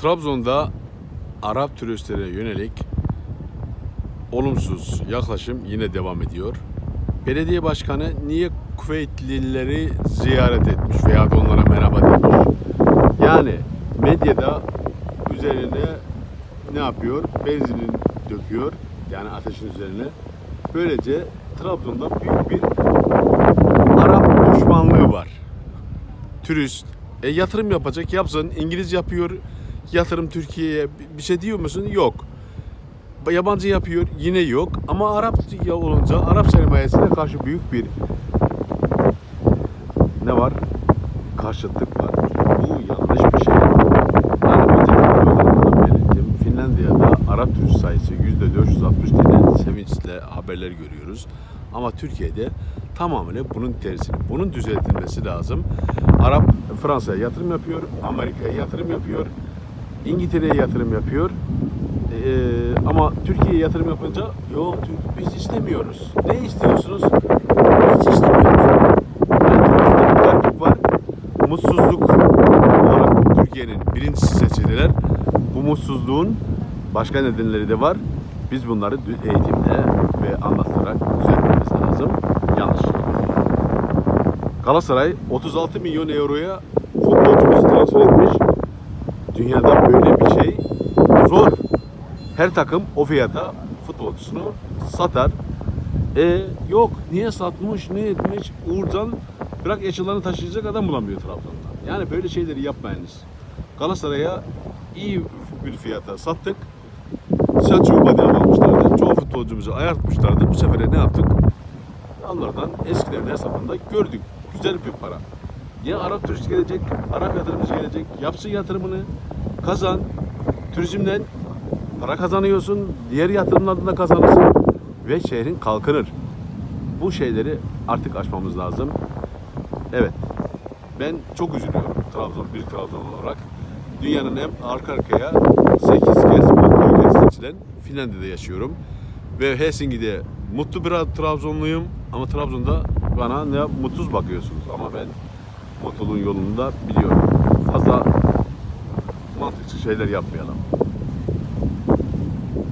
Trabzon'da Arap turistlere yönelik olumsuz yaklaşım yine devam ediyor. Belediye başkanı niye Kuveytlileri ziyaret etmiş veya da onlara merhaba demiş. Yani medyada üzerine ne yapıyor? Benzinin döküyor. Yani ateşin üzerine. Böylece Trabzon'da büyük bir Arap düşmanlığı var. Turist e, yatırım yapacak yapsın. İngiliz yapıyor yatırım Türkiye'ye bir şey diyor musun? Yok. Yabancı yapıyor yine yok. Ama Arap olunca Arap sermayesine karşı büyük bir ne var? Karşıtlık var. Bu yanlış bir şey. Finlandiya'da Arap turist sayısı %460 diye sevinçle haberler görüyoruz. Ama Türkiye'de tamamıyla bunun tersini. Bunun düzeltilmesi lazım. Arap Fransa'ya yatırım yapıyor, Amerika'ya yatırım yapıyor, İngiltere'ye yatırım yapıyor. Ee, ama Türkiye'ye yatırım yapınca yok biz istemiyoruz. Ne istiyorsunuz? Hiç istemiyoruz. Yani bir gariplik var. Mutsuzluk olarak Türkiye'nin birincisi seçildiler. Bu mutsuzluğun başka nedenleri de var. Biz bunları eğitimle ve anlatarak düzeltmemiz lazım. Yanlış. Galatasaray 36 milyon euroya futbolcumuzu transfer etmiş. Dünyada böyle bir şey zor. Her takım o fiyata futbolcusunu satar. E yok niye satmış ne etmiş Uğurcan bırak eşyalarını taşıyacak adam bulamıyor Trabzon'da. Yani böyle şeyleri yapmayınız. Galatasaray'a iyi bir fiyata sattık. Selçuk'u badem almışlardı. Çoğu futbolcumuzu ayartmışlardı. Bu sefer ne yaptık? Onlardan eskilerin hesabında gördük. Güzel bir para. Ya Arap turist gelecek, Arap yatırımcı gelecek. Yapsın yatırımını, kazan. Turizmden para kazanıyorsun, diğer yatırımlardan da kazanırsın ve şehrin kalkınır. Bu şeyleri artık aşmamız lazım. Evet, ben çok üzülüyorum Trabzon, bir Trabzon olarak. Dünyanın en arka arkaya 8 kez ülke seçilen Finlandiya'da yaşıyorum. Ve Helsinki'de mutlu bir Trabzonluyum ama Trabzon'da bana ne mutsuz bakıyorsunuz ama ben mutluluğun yolunu da biliyorum. Fazla mantıksız şeyler yapmayalım.